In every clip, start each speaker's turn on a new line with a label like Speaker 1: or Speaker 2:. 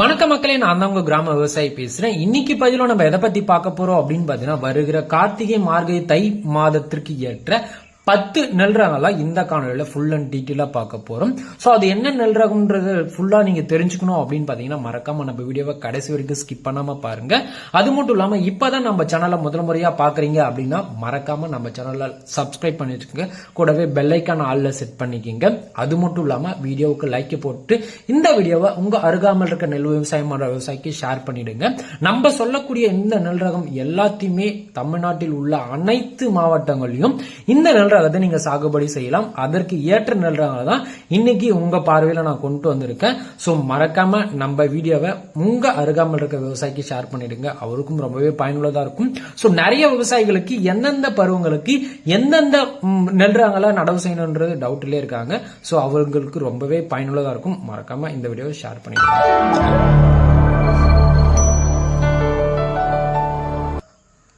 Speaker 1: வணக்க மக்களே நான் தான் உங்க கிராம விவசாயி பேசுறேன். இன்னைக்கு பதிலும் நம்ம எதை பத்தி பார்க்க போறோம் அப்படின்னு பாத்தீங்கன்னா வருகிற கார்த்திகை மார்கழி தை மாதத்திற்கு ஏற்ற பத்து நெல் ரகம்லாம் இந்த காணொலியில் ஃபுல் அண்ட் டீட்டெயிலாக பார்க்க போகிறோம் ஸோ அது என்ன நெல் ரகம்ன்றது ஃபுல்லாக நீங்கள் தெரிஞ்சுக்கணும் அப்படின்னு பார்த்தீங்கன்னா மறக்காமல் நம்ம வீடியோவை கடைசி வரைக்கும் ஸ்கிப் பண்ணாமல் பாருங்கள் அது மட்டும் இல்லாமல் இப்போ தான் நம்ம சேனலை முதல் முறையாக பார்க்குறீங்க அப்படின்னா மறக்காமல் நம்ம சேனலில் சப்ஸ்கிரைப் பண்ணி வச்சுக்கோங்க. கூடவே பெல்லைக்கான ஆளில் செட் பண்ணிக்கிங்க. அது மட்டும் இல்லாமல் வீடியோவுக்கு லைக் போட்டு இந்த வீடியோவை உங்க அருகாமல் இருக்க நெல் விவசாயம் பண்ணுற விவசாயிக்கு ஷேர் பண்ணிடுங்க. நம்ம சொல்லக்கூடிய இந்த நெல் ரகம் எல்லாத்தையுமே தமிழ்நாட்டில் உள்ள அனைத்து மாவட்டங்களையும் இந்த நெல் ரகத்தை நீங்க சாகுபடி செய்யலாம். அதற்கு ஏற்ற நெல் தான் இன்னைக்கு உங்க பார்வையில நான் கொண்டு வந்திருக்கேன். ஸோ மறக்காம நம்ம வீடியோவை உங்கள் அருகாமல் இருக்க விவசாயிக்கு ஷேர் பண்ணிடுங்க. அவருக்கும் ரொம்பவே பயனுள்ளதா இருக்கும். ஸோ நிறைய விவசாயிகளுக்கு எந்தெந்த பருவங்களுக்கு எந்தெந்த ம், நெல் ரகங்களை நடவு செய்யணுன்றது டவுட்லேயே இருக்காங்க. ஸோ அவங்களுக்கு ரொம்பவே பயனுள்ளதா இருக்கும். மறக்காம இந்த வீடியோவை ஷேர் பண்ணிடுங்க.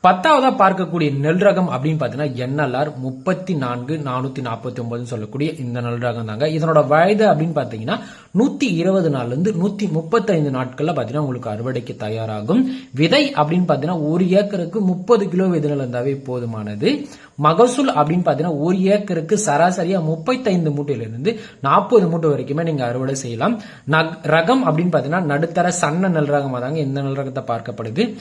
Speaker 1: பத்தாவதா பார்க்கக்கூடிய நெல் ரகம் அப்படின்னு பாத்தீங்கன்னா என்எல்ஆர் முப்பத்தி நான்கு நானூத்தி நாற்பத்தி ஒன்பதுன்னு சொல்லக்கூடிய இந்த நெல் ரகம் தாங்க. இதனோட வயது அப்படின்னு பாத்தீங்கன்னா நூத்தி இருபது நாள்ல இருந்து நூத்தி முப்பத்தைந்து நாட்கள்ல பாத்தீங்கன்னா உங்களுக்கு அறுவடைக்கு தயாராகும். விதை அப்படின்னு பாத்தீங்கன்னா ஒரு ஏக்கருக்கு முப்பது கிலோ விதை இருந்தாவே போதுமானது. மகசூல் அப்படின்னு பாத்தீங்கன்னா ஒரு ஏக்கருக்கு சராசரியா முப்பத்தைந்து மூட்டையிலிருந்து நாற்பது மூட்டை வரைக்குமே நீங்க அறுவடை செய்யலாம். நக்- ரகம் அப்படின்னு பாத்தீங்கன்னா நடுத்தர சன்ன நெல் ரகமா தாங்க இந்த நெல் ரகத்தை பார்க்கப்படுது.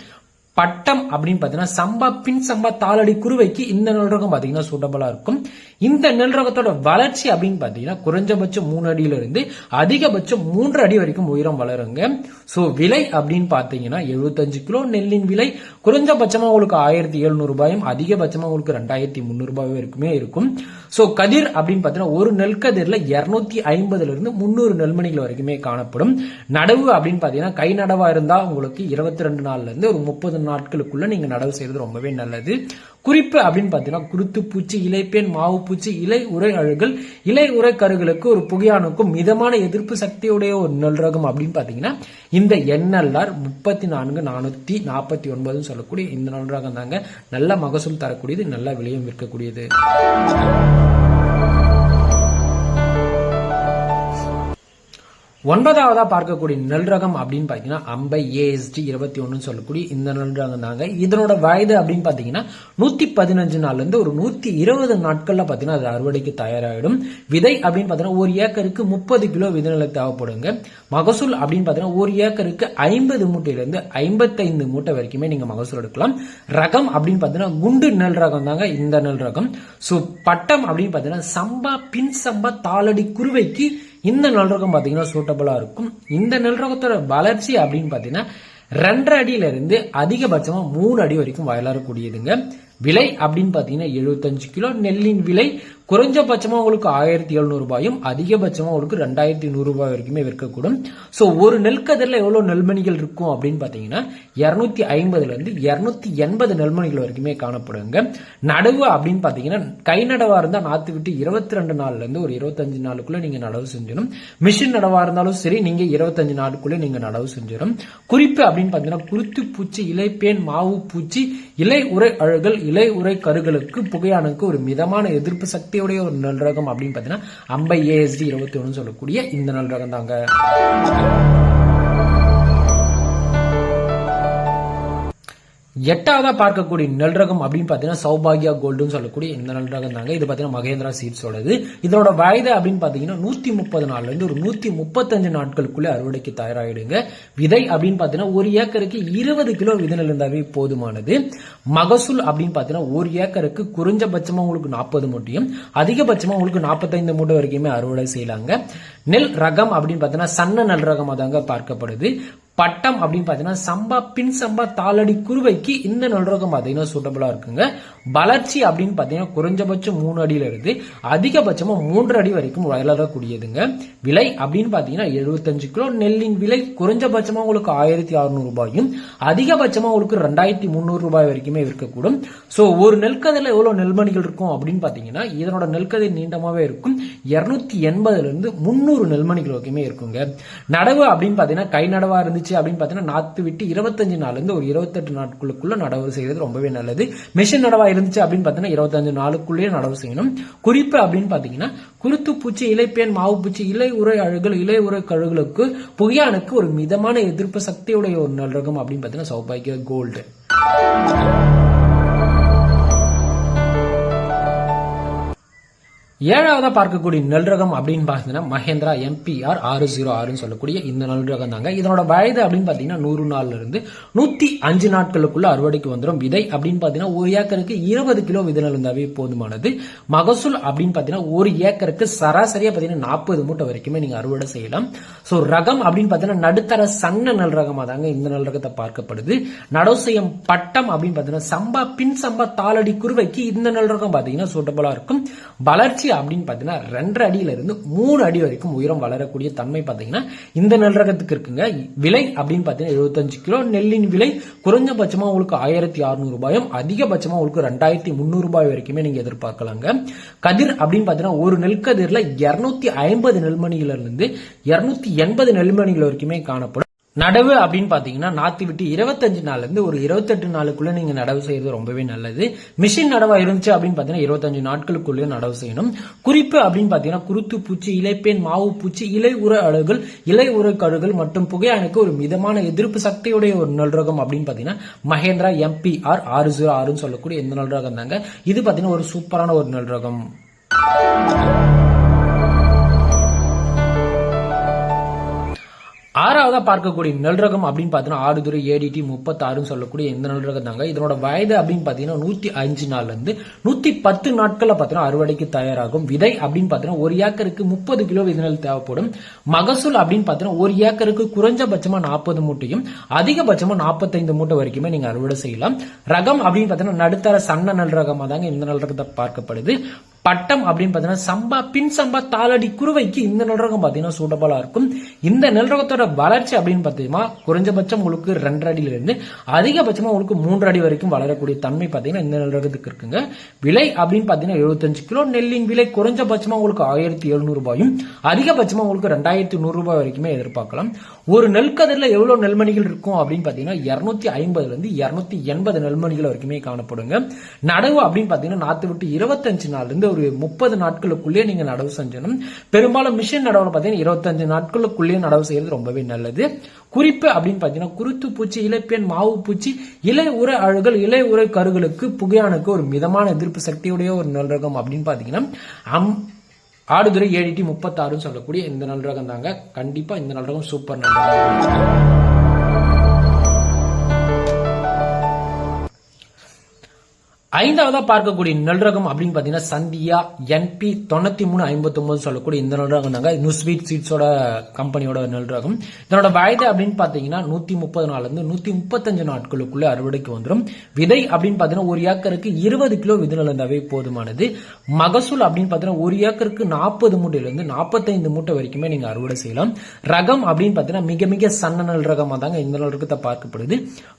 Speaker 1: பட்டம் அப்படின்னு பார்த்தீங்கன்னா சம்பா பின் சம்பா தாளடி குருவைக்கு இந்த நெல் பார்த்தீங்கன்னா சூட்டபுளாக இருக்கும். இந்த நெல் ரகத்தோட வளர்ச்சி அப்படின்னு பார்த்தீங்கன்னா குறைஞ்சபட்சம் மூணு அடியில இருந்து அதிகபட்சம் மூன்று அடி வரைக்கும் உயரம் வளருங்க. சோ விலை அப்படின்னு பார்த்தீங்கன்னா எழுபத்தஞ்சு கிலோ நெல்லின் விலை. குறைஞ்சபட்சமா உங்களுக்கு ஆயிரத்தி எழுநூறு ரூபாயும் அதிகபட்சமா உங்களுக்கு ரெண்டாயிரத்தி முந்நூறுபாயும் இருக்குமே வரைக்குமே இருக்கும். ஸோ கதிர் அப்படின்னு பாத்தீங்கன்னா ஒரு நெல் கதிர்ல இரநூத்தி ஐம்பதுல இருந்து முந்நூறு நெல்மணிகள் வரைக்குமே காணப்படும். நடவு அப்படின்னு பார்த்தீங்கன்னா கை நடவா இருந்தா உங்களுக்கு இருபத்தி ரெண்டு நாள்ல இருந்து ஒரு முப்பது நாட்களுக்குள்ள நீங்க நடவு செய்யறது ரொம்பவே நல்லது. குறிப்பு அப்படின்னு பார்த்தீங்கன்னா குருத்து பூச்சி இலைப்பேன் மாவு பூச்சி இலை உரை அழுகல் இலை உரை கருகளுக்கு ஒரு புகையானுக்கும் மிதமான எதிர்ப்பு சக்தியுடைய ஒரு நல் ரகம் அப்படின்னு பாத்தீங்கன்னா இந்த என்எல்ஆர் முப்பத்தி நான்கு நானூத்தி நாற்பத்தி ஒன்பதுன்னு சொல்லக்கூடிய இந்த நல் ரகம் தாங்க நல்ல மகசூல் தரக்கூடியது நல்ல விலையும் விற்கக்கூடியது. ஒன்பதாவதா பார்க்கக்கூடிய நெல் ரகம் அப்படின்னு பாத்தீங்கன்னா அம்பை ஏஎஸ்டி இருபத்தி ஒன்றுன்னு சொல்லக்கூடிய இந்த நெல் ரகம் தாங்க. இதனோட வயது அப்படின்னு பாத்தீங்கன்னா நூத்தி பதினஞ்சு நாள்ல இருந்து ஒரு நூத்தி இருபது நாட்கள்ல பாத்தீங்கன்னா அது அறுவடைக்கு தயாராகிடும் விதை அப்படின்னு பாத்தீங்கன்னா ஒரு ஏக்கருக்கு முப்பது கிலோ விதைநிலை தேவைப்படுங்க. மகசூல் அப்படின்னு பாத்தீங்கன்னா ஒரு ஏக்கருக்கு ஐம்பது மூட்டையில இருந்து ஐம்பத்தைந்து மூட்டை வரைக்குமே நீங்க மகசூல் எடுக்கலாம். ரகம் அப்படின்னு பாத்தீங்கன்னா குண்டு நெல் ரகம் தாங்க இந்த நெல் ரகம். சோ பட்டம் அப்படின்னு பாத்தீங்கன்னா சம்பா பின் சம்பா தாளடி குருவைக்கு இந்த நல்ரகம் பாத்தீங்கன்னா சூட்டபிளா இருக்கும். இந்த நல்ரகத்தோட வளர்ச்சி அப்படின்னு பாத்தீங்கன்னா ரெண்டரை அடியில இருந்து அதிகபட்சமா மூணு அடி வரைக்கும் வளரக்கூடியதுங்க. விலை அப்படின்னு பாத்தீங்கன்னா 75 கிலோ. நெல்லின் விலை குறைஞ்சபட்சமா உங்களுக்கு ஆயிரத்தி எழுநூறு ரூபாயும் அதிகபட்சமா உங்களுக்கு ரெண்டாயிரத்தி நூறுரூபாய் வரைக்குமே விற்கக்கூடும். ஸோ ஒரு நெல் கதிரில் எவ்வளவு நெல்மணிகள் இருக்கும் அப்படின்னு பார்த்தீங்கன்னா இரநூத்தி ஐம்பதுல இருந்து இருநூத்தி எண்பது நெல்மணிகள் வரைக்குமே காணப்படுங்க. நடவு அப்படின்னு பார்த்தீங்கன்னா கை நடவா இருந்தால் நாற்று விட்டு இருபத்தி ரெண்டு நாள்ல இருந்து ஒரு இருபத்தஞ்சு நாளுக்குள்ள நீங்க நடவு செஞ்சிடும். மிஷின் நடவா இருந்தாலும் சரி நீங்க இருபத்தஞ்சு நாளுக்குள்ளே நீங்க நடவு செஞ்சிடும். குறிப்பு அப்படின்னு பார்த்தீங்கன்னா குருத்து பூச்சி இலைப்பேன் மாவு பூச்சி இலை உரை அழுகல் இலை உரை கருகளுக்கு புகையானுக்கு ஒரு மிதமான எதிர்ப்பு சக்தி சக்தியுடைய ஒரு நெல் ரகம் அப்படின்னு பார்த்தீங்கன்னா அம்பை ஏஎஸ்டி இருபத்தி ஒன்னு சொல்லக்கூடிய இந்த நெல் ரகம் தாங்க எட்டாவதா பார்க்கக்கூடிய நல்ரகம் அப்படின்னு பார்த்தீங்கன்னா சௌபாகியா கோல்டுன்னு சொல்லக்கூடிய இந்த நல்ரகம் தாங்க. இது பாத்தீங்கன்னா மகேந்திரா சீட்ஸோடது இதோட வயது அப்படின்னு பார்த்தீங்கன்னா நூத்தி முப்பது நாள்ல இருந்து ஒரு நூத்தி முப்பத்தஞ்சு நாட்களுக்குள்ளே அறுவடைக்கு தயாராகிடுங்க விதை அப்படின்னு பார்த்தீங்கன்னா ஒரு ஏக்கருக்கு இருபது கிலோ விதை நெல் இருந்தாவே போதுமானது. மகசூல் அப்படின்னு பார்த்தீங்கன்னா ஒரு ஏக்கருக்கு குறைஞ்சபட்சமா உங்களுக்கு நாற்பது மூட்டையும் அதிகபட்சமா உங்களுக்கு நாற்பத்தைந்து மூட்டை வரைக்குமே அறுவடை செய்யலாங்க. நெல் ரகம் அப்படின்னு பார்த்தீங்கன்னா சன்ன நல் ரகமாக தாங்க பார்க்கப்படுது. பட்டம் அப்படின்னு பாத்தீங்கன்னா சம்பா பின் சம்பா தாளடி குருவைக்கு இந்த நல்ரகம் பாத்தீங்கன்னா சூட்டபுளாக இருக்குங்க. வளர்ச்சி அப்படின்னு பாத்தீங்கன்னா குறைஞ்சபட்சம் மூணு அடியில இருந்து அதிகபட்சமா மூன்று அடி வரைக்கும் வளரக்கூடியதுங்க. விலை அப்படின்னு பார்த்தீங்கன்னா எழுபத்தஞ்சு கிலோ. நெல்லின் விலை குறைஞ்சபட்சமா உங்களுக்கு ஆயிரத்தி அறுநூறு ரூபாயும் அதிகபட்சமா உங்களுக்கு ரெண்டாயிரத்தி முந்நூறு ரூபாய் வரைக்குமே விற்கக்கூடும் சோ ஒரு நெல்கதையில் எவ்வளோ நெல்மணிகள் இருக்கும் அப்படின்னு பார்த்தீங்கன்னா இதனோட நெல்கதை நீண்டமாகவே இருக்கும். இரநூத்தி எண்பதுல இருந்து முந்நூறு நெல்மணிகள் வரைக்குமே இருக்குங்க. நடவு அப்படின்னு பாத்தீங்கன்னா கை நடவாக இருந்து இருந்துச்சு அப்படின்னு பார்த்தீங்கன்னா நாற்று விட்டு இருபத்தஞ்சு நாள்லேருந்து ஒரு இருபத்தெட்டு நாட்களுக்குள்ள நடவு செய்கிறது ரொம்பவே நல்லது. மிஷின் நடவா இருந்துச்சு அப்படின்னு பார்த்தீங்கன்னா இருபத்தஞ்சு நாளுக்குள்ளேயே நடவு செய்யணும். குறிப்பு அப்படின்னு பார்த்தீங்கன்னா குருத்து பூச்சி இலைப்பேன் மாவு பூச்சி இலை உரை அழுகல் இலை உரை கழுகளுக்கு புகையானுக்கு ஒரு மிதமான எதிர்ப்பு சக்தியுடைய ஒரு நல் ரகம் அப்படின்னு பார்த்தீங்கன்னா சௌபாகிய கோல்டு ஏழாவதா பார்க்கக்கூடிய நெல் ரகம் அப்படின்னு பார்த்தீங்கன்னா மகேந்திரா எம்பிஆர் ஆறு ஜீரோ ஆறுன்னு சொல்லக்கூடிய இந்த நெல் ரகம் தாங்க இதனோட வயது அப்படின்னு பார்த்தீங்கன்னா நூறு நாள்ல இருந்து நூத்தி அஞ்சு நாட்களுக்குள்ள அறுவடைக்கு வந்துடும் விதை அப்படின்னு பார்த்தீங்கன்னா ஒரு ஏக்கருக்கு இருபது கிலோ விதை நெல் இருந்தாவே போதுமானது. மகசூல் அப்படின்னு பார்த்தீங்கன்னா ஒரு ஏக்கருக்கு சராசரியா பார்த்தீங்கன்னா நாற்பது மூட்டை வரைக்குமே நீங்க அறுவடை செய்யலாம். ஸோ ரகம் அப்படின்னு பார்த்தீங்கன்னா நடுத்தர சன்ன நெல் ரகமாக தாங்க இந்த நெல் ரகத்தை பார்க்கப்படுது. நடோசையம் பட்டம் அப்படின்னு பார்த்தீங்கன்னா சம்பா பின் சம்பா தாளடி குருவைக்கு இந்த நெல் ரகம் பார்த்தீங்கன்னா சூட்டபுளா இருக்கும். வளர்ச்சி அப்படின்னு பார்த்தீங்கன்னா ரெண்டரை அடியிலிருந்து மூணு அடி வரைக்கும் உயரம் வளரக்கூடிய தன்மை பார்த்தீங்கன்னா இந்த நெல்ரகத்துக்கு இருக்குங்க. விலை அப்படின்னு பார்த்தீங்கன்னா எழுபத்தஞ்சு கிலோ. நெல்லின் விலை குறைஞ்சபட்சமா உங்களுக்கு ஆயிரத்தி அறுநூறு ரூபாயும் அதிகபட்சமா உங்களுக்கு ரெண்டாயிரத்தி முந்நூறு ரூபாய் வரைக்குமே நீங்க எதிர்பார்க்கலாங்க. கதிர் அப்படின்னு பார்த்தீங்கன்னா ஒரு நெல் கதிர்ல இருநூத்தி ஐம்பது நெல்மணிகள் இருந்து இருநூத்தி எண்பது நெல்மணிகள் வரைக்குமே காணப்படும். நடவு அப்படின்னு பார்த்தீங்கன்னா நாத்தி விட்டு இருபத்தஞ்சு நாள்ல இருந்து ஒரு இருபத்தெட்டு நாளுக்குள்ளே நீங்கள் நடவு செய்யறது ரொம்பவே நல்லது. மிஷின் நடவாக இருந்துச்சு அப்படின்னு பார்த்தீங்கன்னா இருபத்தஞ்சு நாட்களுக்குள்ளேயே நடவு செய்யணும். குறிப்பு அப்படின்னு பார்த்தீங்கன்னா குருத்து பூச்சி இலைப்பேன் மாவு பூச்சி இலை உர அழுகல் இலை உர கழுகுகள் மற்றும் புகையானுக்கு ஒரு மிதமான எதிர்ப்பு சக்தியுடைய ஒரு நல் ரகம் அப்படின்னு பார்த்தீங்கன்னா மகேந்திரா எம்பி ஆர் ஆறு ஜீரோ ஆறுன்னு சொல்லக்கூடிய இந்த நல் ரகம் தாங்க இது பார்த்தீங்கன்னா ஒரு சூப்பரான ஒரு நல் ரகம். ஆறாவதா பார்க்கக்கூடிய நெல் ரகம் அப்படின்னு பார்த்தீங்கன்னா ஆடுதுறை ஏடிடி முப்பத்தாறுன்னு சொல்லக்கூடிய இந்த நெல் ரகம் தாங்க. இதனோட வயது அப்படின்னு பார்த்தீங்கன்னா நூத்தி அஞ்சு நாள்ல இருந்து நூத்தி பத்து நாட்கள்ல பார்த்தீங்கன்னா அறுவடைக்கு தயாராகும். விதை அப்படின்னு பார்த்தீங்கன்னா ஒரு ஏக்கருக்கு முப்பது கிலோ விதைநெல் தேவைப்படும். மகசூல் அப்படின்னு பார்த்தீங்கன்னா ஒரு ஏக்கருக்கு குறைஞ்சபட்சமா நாற்பது மூட்டையும் அதிகபட்சமா நாற்பத்தைந்து மூட்டை வரைக்குமே நீங்க அறுவடை செய்யலாம். ரகம் அப்படின்னு பார்த்தீங்கன்னா நடுத்தர சன்ன நெல் ரகமா தாங்க இந்த நெல் ரகத்தை பார்க்கப்படுது. பட்டம் அப்படின்னு பார்த்தீங்கன்னா சம்பா பின் சம்பா தாளடி குருவைக்கு இந்த நெல்ரகம் பார்த்தீங்கன்னா சூட்டபலா இருக்கும். இந்த நெல்ரகத்தோட வளர்ச்சி அப்படின்னு பார்த்தீங்கன்னா குறைஞ்சபட்சம் உங்களுக்கு ரெண்டரை அடியில இருந்து அதிகபட்சமா உங்களுக்கு மூன்று அடி வரைக்கும் வளரக்கூடிய தன்மை பார்த்தீங்கன்னா இந்த நிலரகத்துக்கு இருக்குங்க. விலை அப்படின்னு பார்த்தீங்கன்னா எழுபத்தஞ்சு கிலோ. நெல்லின் விலை குறைஞ்சபட்சமா உங்களுக்கு ஆயிரத்தி எழுநூறு ரூபாயும் அதிகபட்சமா உங்களுக்கு ரெண்டாயிரத்தி நூறு ரூபாய் வரைக்குமே எதிர்பார்க்கலாம். ஒரு நெல் கதிரில் எவ்வளவு நெல்மணிகள் இருக்கும் அப்படின்னு பார்த்தீங்கன்னா இருநூத்தி ஐம்பதுல இருந்து இருநூத்தி எண்பது நெல்மணிகள் வரைக்குமே காணப்படுங்க. நடவு அப்படின்னு பார்த்தீங்கன்னா நாத்து விட்டு இருபத்தஞ்சு நாள்லேருந்து ஒரு முப்பது நாட்களுக்குள்ளேயே நீங்கள் நடவு செஞ்சணும் பெரும்பாலும் மிஷின் நடவுல பார்த்தீங்கன்னா இருபத்தஞ்சு நாட்களுக்குள்ளேயே நடவு செய்யறது ரொம்பவே நல்லது. குறிப்பு அப்படின்னு பார்த்தீங்கன்னா குருத்து பூச்சி இலைப்பெண் மாவு பூச்சி இலை உர அழுகல் இலை உரை கருகளுக்கு புகையானுக்கு ஒரு மிதமான எதிர்ப்பு சக்தியுடைய ஒரு நெல் ரகம் அப்படின்னு பார்த்தீங்கன்னா அம் ஆடுதுறை ஏடிடி முப்பத்தாறுன்னு சொல்லக்கூடிய இந்த நல் ரகம் தாங்க கண்டிப்பாக இந்த நல் ரகம் சூப்பர் நல் ரகம் ஐந்தாவதா பார்க்கக்கூடிய நெல் அப்படின்னு பாத்தீங்கன்னா சந்தியா என்பி தொண்ணூத்தி மூணு ஐம்பத்தி ஒன்பது சொல்லக்கூடிய இந்த நெல் ரகம் தாங்க நியூஸ்வீட் சீட்ஸோட கம்பெனியோட நெல் இதனோட வயது அப்படின்னு பாத்தீங்கன்னா நூத்தி முப்பது நாள்ல இருந்து நூத்தி முப்பத்தஞ்சு நாட்களுக்குள்ள அறுவடைக்கு வந்துடும் விதை அப்படின்னு பாத்தீங்கன்னா ஒரு ஏக்கருக்கு இருபது கிலோ விதை நெல் போதுமானது. மகசூல் அப்படின்னு பாத்தீங்கன்னா ஒரு ஏக்கருக்கு நாற்பது மூட்டையில இருந்து நாற்பத்தைந்து மூட்டை வரைக்குமே நீங்க அறுவடை செய்யலாம். ரகம் அப்படின்னு பாத்தீங்கன்னா மிக மிக சன்ன நல் ரகமா தாங்க இந்த நல்ரகத்தை பார்க்கப்படுது.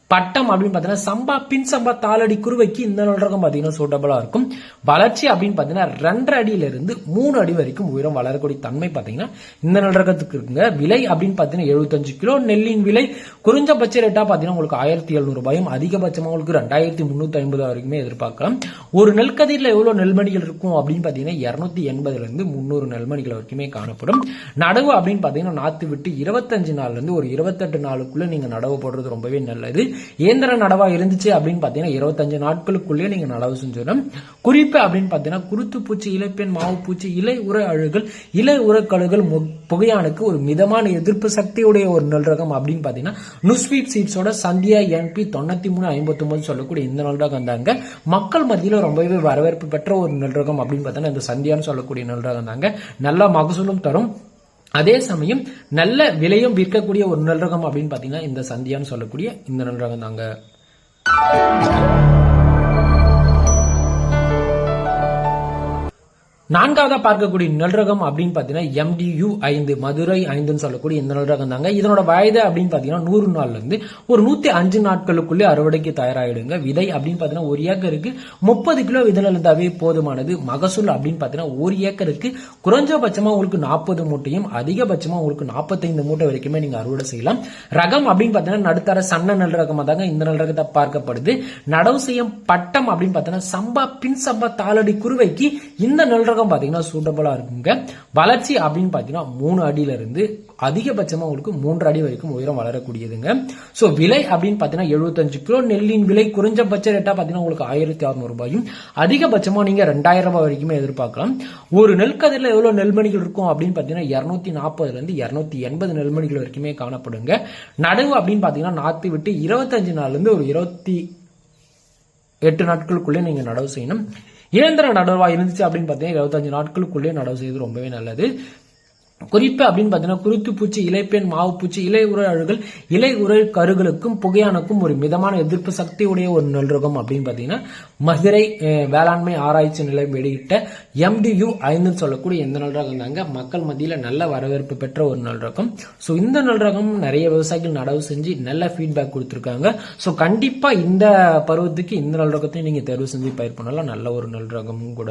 Speaker 1: பட்டம் அப்படின்னு பாத்தீங்கன்னா சம்பா பின் சம்பா தாளடி குருவைக்கு இந்த நெல் சூட்டபிளா இருக்கும். வளர்ச்சி அப்படின்னு பாத்தீங்கன்னா ரெண்டரை அடியில இருந்து மூணு அடி வரைக்கும் உயரம் வளரக்கூடிய தன்மை பாத்தீங்கன்னா இந்த நெல் இருக்குங்க. விலை அப்படின்னு பாத்தீங்கன்னா எழுபத்தஞ்சு கிலோ. நெல்லின் விலை குறைஞ்சபட்ச ரேட்டா பாத்தீங்கன்னா உங்களுக்கு ஆயிரத்தி எழுநூறு ரூபாயும் அதிகபட்சமா உங்களுக்கு ரெண்டாயிரத்தி முன்னூத்தி ஐம்பது வரைக்குமே எதிர்பார்க்கலாம். ஒரு நெல்கதிரில் எவ்வளவு நெல்மணிகள் இருக்கும் அப்படின்னு பாத்தீங்கன்னா இருநூத்தி எண்பதுல இருந்து முன்னூறு நெல்மணிகள் வரைக்குமே காணப்படும். நடவு அப்படின்னு பாத்தீங்கன்னா நாத்து விட்டு இருபத்தஞ்சு நாள்ல இருந்து ஒரு இருபத்தெட்டு நாளுக்குள்ள நீங்க நடவு போடுறது ரொம்பவே நல்லது. இயந்திர நடவா இருந்துச்சு அப்படின்னு பாத்தீங்கன்னா இருபத்தஞ்சு நாட்களுக்குள்ளேயே நீங்கள் நடவு செஞ்சிடும் குறிப்பு அப்படின்னு பார்த்தீங்கன்னா குருத்து பூச்சி இலைப்பெண் மாவு பூச்சி இலை உர அழுகல் இலை உர மு- புகையானுக்கு ஒரு மிதமான எதிர்ப்பு சக்தியுடைய ஒரு நெல் ரகம் அப்படின்னு பாத்தீங்கன்னா நுஸ்வீட் சீட்ஸோட சந்தியா என்பி தொண்ணூற்றி மூணு ஐம்பத்தி ஒன்பது சொல்லக்கூடிய இந்த நெல் ரகம் தாங்க. மக்கள் மத்தியில ரொம்பவே வரவேற்பு பெற்ற ஒரு நெல் ரகம் அப்படின்னு பார்த்தீங்கன்னா இந்த சந்தியான்னு சொல்லக்கூடிய நெல் ரகம் தாங்க. நல்ல மகசூலும் தரும். அதே சமயம் நல்ல விலையும் விற்கக்கூடிய ஒரு நெல் ரகம் அப்படின்னு பாத்தீங்கன்னா இந்த சந்தியான்னு சொல்லக்கூடிய இந்த நெல் ரகம் தாங்க. நான்காவதா பார்க்கக்கூடிய நல்ரகம் அப்படின்னு பாத்தீங்கன்னா எம்டியு ஐந்து மதுரை ஐந்துன்னு சொல்லக்கூடிய இந்த நல்ரகம் தாங்க. இதனோட வயது அப்படின்னு பாத்தீங்கன்னா நூறு நாள்ல இருந்து ஒரு நூத்தி அஞ்சு நாட்களுக்குள்ளே அறுவடைக்கு தயாராகிடுங்க. விதை அப்படின்னு பாத்தீங்கன்னா ஒரு ஏக்கருக்கு முப்பது கிலோ விதை இருந்தாவே போதுமானது. மகசூல் அப்படின்னு பாத்தீங்கன்னா ஒரு ஏக்கருக்கு குறைஞ்சபட்சமா உங்களுக்கு நாற்பது மூட்டையும் அதிகபட்சமா உங்களுக்கு நாற்பத்தைந்து மூட்டை வரைக்குமே நீங்க அறுவடை செய்யலாம். ரகம் அப்படின்னு பாத்தீங்கன்னா நடுத்தர சன்ன நல் தாங்க இந்த நெல் ரகத்தை பார்க்கப்படுது. நடவு செய்யும் பட்டம் அப்படின்னு பாத்தீங்கன்னா சம்பா பின் சம்பா தாளடி குருவைக்கு இந்த நெல் ரகம் பாத்தீங்கன்னா சூட்டபிளா இருக்குங்க. வளர்ச்சி அப்படின்னு பாத்தீங்கன்னா மூணு அடியிலிருந்து அதிகபட்சமா உங்களுக்கு மூன்று அடி வரைக்கும் உயரம் வளரக்கூடியதுங்க. சோ விலை அப்படின்னு பார்த்தீங்கன்னா எழுபத்தஞ்சு கிலோ. நெல்லின் விலை குறைஞ்சபட்ச ரேட்டா பாத்தீங்கன்னா உங்களுக்கு ஆயிரத்தி அறுநூறு ரூபாயும் அதிகபட்சமா நீங்க ரெண்டாயிரம் ரூபாய் வரைக்குமே எதிர்பார்க்கலாம். ஒரு நெல்கதிரில் எவ்வளவு நெல்மணிகள் இருக்கும் அப்படின்னு பாத்தீங்கன்னா இரநூத்தி நாற்பதுல இருந்து இருநூத்தி எண்பது நெல்மணிகள் வரைக்குமே காணப்படுங்க. நடவு அப்படின்னு பாத்தீங்கன்னா நாற்று விட்டு இருபத்தஞ்சு நாள்ல இருந்து ஒரு இருபத்தி எட்டு நாட்களுக்குள்ளே நீங்க நடவு செய்யணும். இயந்திர நடவாக இருந்துச்சு அப்படின்னு பார்த்தீங்கன்னா இருபத்தஞ்சு நாட்களுக்குள்ளேயே நடவு செய்வது ரொம்பவே நல்லது. குறிப்பு அப்படின்னு பார்த்தீங்கன்னா குருத்து பூச்சி இலைப்பேன் மாவு பூச்சி இலை உரை இலை உரை கருகளுக்கும் புகையானுக்கும் ஒரு மிதமான எதிர்ப்பு சக்தி உடைய ஒரு நல்ரகம் அப்படின்னு பார்த்தீங்கன்னா மதுரை வேளாண்மை ஆராய்ச்சி நிலையம் வெளியிட்ட எம்டியூ ஐந்துன்னு சொல்லக்கூடிய இந்த நெல் தாங்க மக்கள் மத்தியில் நல்ல வரவேற்பு பெற்ற ஒரு நெல் ஸோ இந்த நல்ரகம் நிறைய விவசாயிகள் நடவு செஞ்சு நல்ல ஃபீட்பேக் கொடுத்துருக்காங்க. ஸோ கண்டிப்பா இந்த பருவத்துக்கு இந்த நெல் நீங்கள் நீங்க தேர்வு செஞ்சு பயிர் பண்ணலாம். நல்ல ஒரு நல்ரகமும் கூட.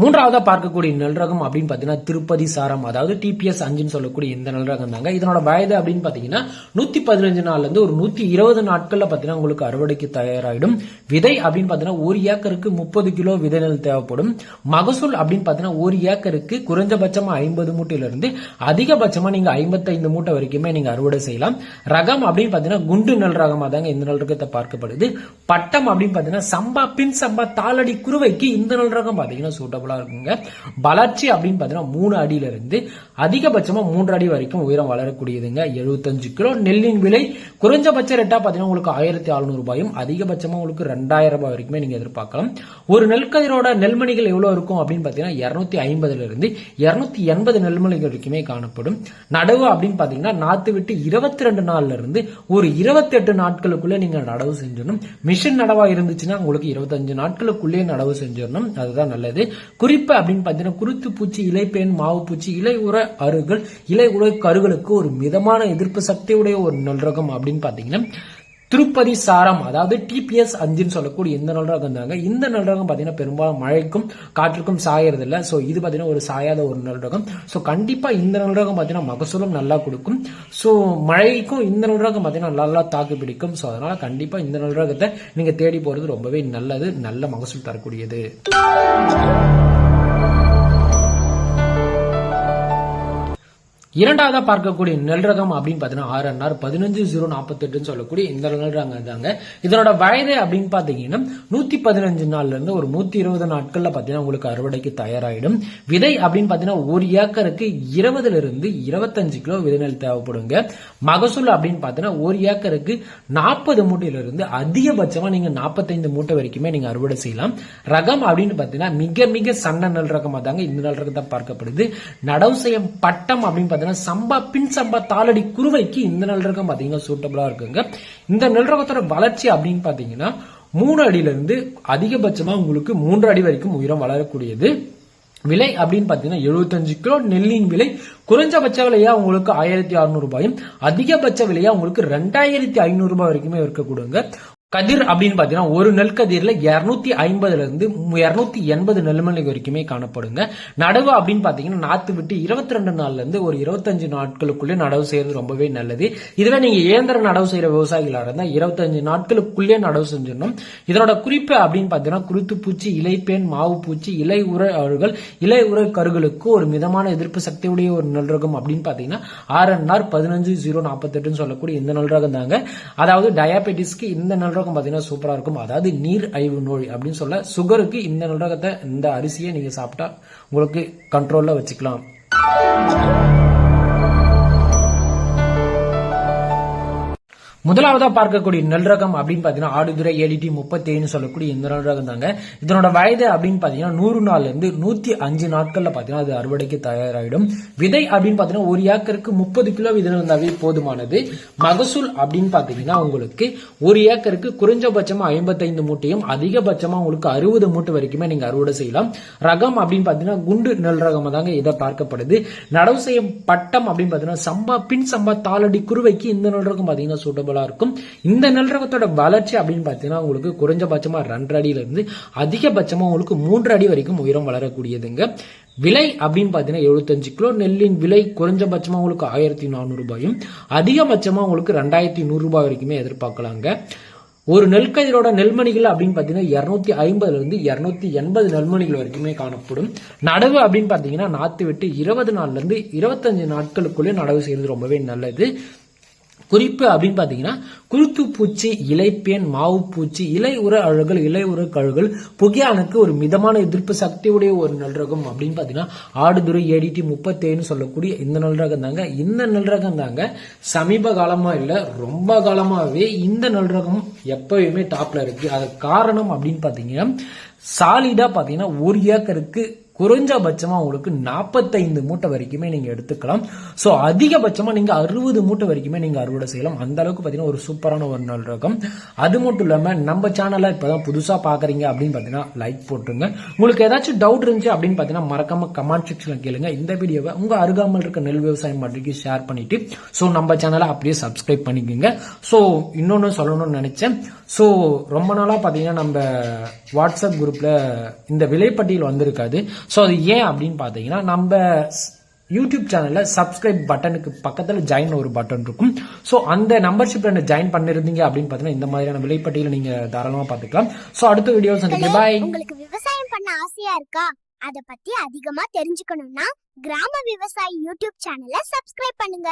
Speaker 1: மூன்றாவதா பார்க்கக்கூடிய நல்ரகம் அப்படின்னு பார்த்தீங்கன்னா திருப்பதி சாரம் அதாவது டிபிஎஸ் அஞ்சுன்னு சொல்லக்கூடிய இந்த நல்ரகம் தாங்க. இதனோட வயது அப்படின்னு பார்த்தீங்கன்னா நூத்தி பதினஞ்சு நாள்ல இருந்து ஒரு நூத்தி இருபது நாட்கள்ல பார்த்தீங்கன்னா உங்களுக்கு அறுவடைக்கு தயாராகிடும் விதை அப்படின்னு பார்த்தீங்கன்னா ஒரு ஏக்கருக்கு முப்பது கிலோ விதை நெல் தேவைப்படும். மகசூல் அப்படின்னு பார்த்தீங்கன்னா ஒரு ஏக்கருக்கு குறைஞ்சபட்சமா ஐம்பது மூட்டையிலிருந்து அதிகபட்சமா நீங்க ஐம்பத்தைந்து மூட்டை வரைக்குமே நீங்க அறுவடை செய்யலாம். ரகம் அப்படின்னு பார்த்தீங்கன்னா குண்டு நல் ரகமா தாங்க இந்த நல் ரகத்தை பார்க்கப்படுது. பட்டம் அப்படின்னு பார்த்தீங்கன்னா சம்பா பின் சம்பா தாளடி குருவைக்கு இந்த நல்ரகம் பார்த்தீங்கன்னா சூட்டபிளா இருக்குங்க? வளர்ச்சி அப்படின்னு பார்த்தீங்கன்னா மூணு அடியில இருந்து அதிகபட்சமா மூன்று அடி வரைக்கும் உயரம் வளரக்கூடியதுங்க. எழுபத்தஞ்சு கிலோ. நெல்லின் விலை குறைஞ்சபட்ச ரேட்டா பார்த்தீங்கன்னா உங்களுக்கு ஆயிரத்தி அறுநூறு ரூபாயும் அதிகபட்சமா உங்களுக்கு ரெண்டாயிரம் ரூபாய் வரைக்குமே நீங்க எதிர்பார்க்கலாம். ஒரு நெல்கதிரோட நெல்மணிகள் எவ்வளவு இருக்கும் அப்படின்னு பார்த்தீங்கன்னா இரநூத்தி ஐம்பதுல இருந்து இருநூத்தி எண்பது நெல்மணிகள் வரைக்குமே காணப்படும். நடவு அப்படின்னு பார்த்தீங்கன்னா நாற்று விட்டு இருபத்தி ரெண்டு நாள்ல இருந்து ஒரு இருபத்தெட்டு நாட்களுக்குள்ளே நீங்கள் நடவு செஞ்சிடணும். மிஷின் நடவா இருந்துச்சுன்னா உங்களுக்கு இருபத்தஞ்சு நாட்களுக்குள்ளேயே நடவு செஞ்சிடணும். அதுதான் நல்லது. குறிப்பு அப்படின்னு பார்த்தீங்கன்னா குருத்து பூச்சி இலைப்பேன் மாவு பூச்சி இலை உர அருகள் இலை உர கருகளுக்கு ஒரு மிதமான எதிர்ப்பு சக்தியுடைய ஒரு நெல் ரகம் அப்படின்னு பார்த்தீங்கன்னா திருப்பதி சாரம் அதாவது டிபிஎஸ் அஞ்சுன்னு சொல்லக்கூடிய இந்த நல்ல ரகம் தாங்க இந்த நல்ல ரகம் பார்த்தீங்கன்னா பெரும்பாலும் மழைக்கும் காற்றுக்கும் சாயறது இல்ல ஸோ இது பார்த்தீங்கன்னா ஒரு சாயாத ஒரு நல்ல ரகம் ஸோ கண்டிப்பா இந்த நல்ல ரகம் பார்த்தீங்கன்னா மகசூலும் நல்லா கொடுக்கும். ஸோ மழைக்கும் இந்த நல்ல ரகம் பார்த்தீங்கன்னா நல்லா தாக்கு பிடிக்கும். ஸோ அதனால கண்டிப்பா இந்த நல்ல ரகத்தை நீங்க தேடி போறது ரொம்பவே நல்லது நல்ல மகசூல் தரக்கூடியது. இரண்டாவதா பார்க்கக்கூடிய நெல் ரகம் அப்படின்னு பார்த்தீங்கன்னா ஆர்என்ஆர் பதினஞ்சு ஜீரோ நாற்பத்தெட்டுன்னு சொல்லக்கூடிய இந்த நெல் ரகம் தாங்க. இதனோட வயது அப்படின்னு பார்த்தீங்கன்னா நூத்தி பதினஞ்சு நாள்ல இருந்து ஒரு நூத்தி இருபது நாட்கள்ல பார்த்தீங்கன்னா உங்களுக்கு அறுவடைக்கு தயாராகிடும் விதை அப்படின்னு பார்த்தீங்கன்னா ஒரு ஏக்கருக்கு இருபதுல இருந்து இருபத்தஞ்சு கிலோ விதை நெல் தேவைப்படுங்க. மகசூல் அப்படின்னு பார்த்தீங்கன்னா ஒரு ஏக்கருக்கு நாற்பது மூட்டையில இருந்து அதிகபட்சமா நீங்க நாற்பத்தைந்து மூட்டை வரைக்குமே நீங்க அறுவடை செய்யலாம். ரகம் அப்படின்னு பார்த்தீங்கன்னா மிக மிக சன்ன நெல் ரகமா தாங்க இந்த நெல் ரகம் தான் பார்க்கப்படுது. நடவு செய்யும் பட்டம் அப்படின்னு பார்த்தீங்கன்னா சம்பா பின் சம்பா தாளடி குருவைக்கு இந்த நெல் பார்த்தீங்கன்னா சூட்டபிளாக இருக்குங்க. இந்த நல்ரகத்தோட வளர்ச்சி அப்படின்னு பார்த்தீங்கன்னா மூணு அடியில இருந்து அதிகபட்சமா உங்களுக்கு மூன்று அடி வரைக்கும் உயரம் வளரக்கூடியது. விலை அப்படின்னு பார்த்தீங்கன்னா எழுபத்தஞ்சு கிலோ நெல்லின் விலை குறைஞ்சபட்ச விலையா உங்களுக்கு ஆயிரத்தி அறுநூறு ரூபாயும் அதிகபட்ச விலையா உங்களுக்கு ரெண்டாயிரத்தி ஐநூறு ரூபாய் வரைக்குமே இருக்கக்கூடுங்க. கதிர் அப்படின்னு பாத்தீங்கன்னா ஒரு நெல்கதிரில் இருநூத்தி ஐம்பதுல இருந்து இருநூத்தி எண்பது நெல்மணி வரைக்குமே காணப்படுங்க. நடவு அப்படின்னு பாத்தீங்கன்னா நாத்து விட்டு இருபத்தி ரெண்டு நாள்ல இருந்து ஒரு இருபத்தஞ்சு நாட்களுக்குள்ளே நடவு செய்யறது ரொம்பவே நல்லது. இதுவே நீங்க இயந்திர நடவு செய்யற விவசாயிகளா இருந்தா இருபத்தஞ்சு நாட்களுக்குள்ளே நடவு செஞ்சிடணும். இதனோட குறிப்பு அப்படின்னு பாத்தீங்கன்னா குருத்து பூச்சி இலைப்பேன் மாவு பூச்சி இலை உர அழுகல் இலை உர கருகளுக்கு ஒரு மிதமான எதிர்ப்பு சக்தியுடைய ஒரு நெல் ரகம் அப்படின்னு பாத்தீங்கன்னா ஆர்என்ஆர் பதினஞ்சு ஜீரோ நாற்பத்தெட்டுன்னு சொல்லக்கூடிய இந்த நெல் ரகம் தாங்க. அதாவது டயாபெட்டிஸ்க்கு இந்த நெல் ரகம் பாத்தீங்கன்னா சூப்பரா இருக்கும். அதாவது நீர் அழிவு நோய் அப்படின்னு சொல்ல சுகருக்கு இந்த நெல் இந்த அரிசியை நீங்க சாப்பிட்டா உங்களுக்கு கண்ட்ரோலில் வச்சுக்கலாம். முதலாவதா பார்க்கக்கூடிய நெல் ரகம் அப்படின்னு பாத்தீங்கன்னா ஆடுதுறை ஏடிடி முப்பத்தேன்னு சொல்லக்கூடிய இந்த நெல் ரகம் தாங்க. இதனோட வயது அப்படின்னு பாத்தீங்கன்னா நூறு நாள்ல இருந்து நூத்தி அஞ்சு நாட்கள்ல பாத்தீங்கன்னா அது அறுவடைக்கு தயாராகிடும் விதை அப்படின்னு பாத்தீங்கன்னா ஒரு ஏக்கருக்கு முப்பது கிலோ விதை இருந்தாவே போதுமானது. மகசூல் அப்படின்னு பாத்தீங்கன்னா உங்களுக்கு ஒரு ஏக்கருக்கு குறைஞ்சபட்சமா ஐம்பத்தைந்து மூட்டையும் அதிகபட்சமா உங்களுக்கு அறுபது மூட்டை வரைக்குமே நீங்க அறுவடை செய்யலாம். ரகம் அப்படின்னு பாத்தீங்கன்னா குண்டு நெல் ரகம் தாங்க இதை பார்க்கப்படுது. நடவு செய்யும் பட்டம் அப்படின்னு பாத்தீங்கன்னா சம்பா பின் சம்பா தாளடி குருவைக்கு இந்த நெல் ரகம் பாத்தீங்கன்னா சூட்டபிள் இருக்கும். இந்த நெல்ரகத்தோட வளர்ச்சி அப்படின்னு பார்த்தீங்கன்னா உங்களுக்கு குறைஞ்சபட்சமா ரெண்டரை அடியில இருந்து அதிகபட்சமா உங்களுக்கு மூன்று அடி வரைக்கும் உயரம் வளரக்கூடியதுங்க. விலை அப்படின்னு பாத்தீங்கன்னா எழுபத்தஞ்சு கிலோ. நெல்லின் விலை குறைஞ்சபட்சமா உங்களுக்கு ஆயிரத்தி நானூறு ரூபாயும் அதிகபட்சமா உங்களுக்கு ரெண்டாயிரத்தி நூறு ரூபாய் வரைக்குமே எதிர்பார்க்கலாங்க. ஒரு நெல்கதிரோட நெல்மணிகள் அப்படின்னு பார்த்தீங்கன்னா இரநூத்தி ஐம்பதுல இருந்து இரநூத்தி எண்பது நெல்மணிகள் வரைக்குமே காணப்படும். நடவு அப்படின்னு பார்த்தீங்கன்னா நாற்று விட்டு இருபது நாள்ல இருந்து இருபத்தஞ்சு நாட்களுக்குள்ளே நடவு செய்வது ரொம்பவே நல்லது. குறிப்பு அப்படின்னு பார்த்தீங்கன்னா குருத்து பூச்சி இலைப்பேன் மாவு பூச்சி இலை உர அழுகல் இலை உர கழுகுகள் புகையானுக்கு ஒரு மிதமான எதிர்ப்பு சக்தியுடைய ஒரு நல்ரகம் அப்படின்னு பார்த்தீங்கன்னா ஆடுதுறை ஏடிடி முப்பத்தேன்னு சொல்லக்கூடிய இந்த நல்ரகம் தாங்க இந்த நல்ரகம் தாங்க சமீப காலமாக இல்லை ரொம்ப காலமாகவே இந்த நல்ரகம் எப்பயுமே டாப்ல இருக்கு. அது காரணம் அப்படின்னு பார்த்தீங்கன்னா சாலிடாக பார்த்தீங்கன்னா ஒரு ஏக்கருக்கு குறைஞ்சபட்சமா உங்களுக்கு நாற்பத்தைந்து மூட்டை வரைக்குமே நீங்கள் எடுத்துக்கலாம். ஸோ அதிகபட்சமா நீங்க அறுபது மூட்டை வரைக்குமே நீங்க அறுவடை செய்யலாம். அந்த அளவுக்கு பார்த்தீங்கன்னா ஒரு சூப்பரான ஒரு நாள் ரகம் அது மட்டும் இல்லாமல் நம்ம சேனலை இப்பதான் புதுசா பார்க்குறீங்க அப்படின்னு பார்த்தீங்கன்னா லைக் போட்டுருங்க. உங்களுக்கு ஏதாச்சும் டவுட் இருந்துச்சு அப்படின்னு பார்த்தீங்கன்னா மறக்காம கமெண்ட் செக்ஷனில் கேளுங்க. இந்த வீடியோவை உங்க அருகாமல் இருக்க நெல் விவசாயம் பற்றிக்கு ஷேர் பண்ணிட்டு ஸோ நம்ம சேனலை அப்படியே சப்ஸ்கிரைப் பண்ணிக்கோங்க. ஸோ இன்னொன்னு சொல்லணும்னு நினைச்சேன். ஸோ ரொம்ப நாளா பார்த்தீங்கன்னா நம்ம வாட்ஸ்அப் குரூப்ல இந்த விலைப்பட்டியல் வந்திருக்காது. ஸோ அது ஏன் அப்படின்னு பார்த்தீங்கன்னா நம்ம யூடியூப் சேனல்ல சப்ஸ்கிரைப் பட்டனுக்கு பக்கத்துல ஜாயின் ஒரு பட்டன் இருக்கும். ஸோ அந்த மெம்பர்ஷிப்ல ஜாயின் பண்ணிருந்தீங்க அப்படின்னு பார்த்தீங்கன்னா இந்த மாதிரியான விலைப்பட்டியலை நீங்க தாராளமா பார்த்துக்கலாம். ஸோ அடுத்த வீடியோ சந்திக்கலாம். பாய்
Speaker 2: உங்களுக்கு விவசாயம் பண்ண ஆசையா இருக்கா? அத பத்தி அதிகமா தெரிஞ்சுக்கணும்னா கிராம விவசாயி யூடியூப் சேனலை சப்ஸ்கிரைப் பண்ணுங்க.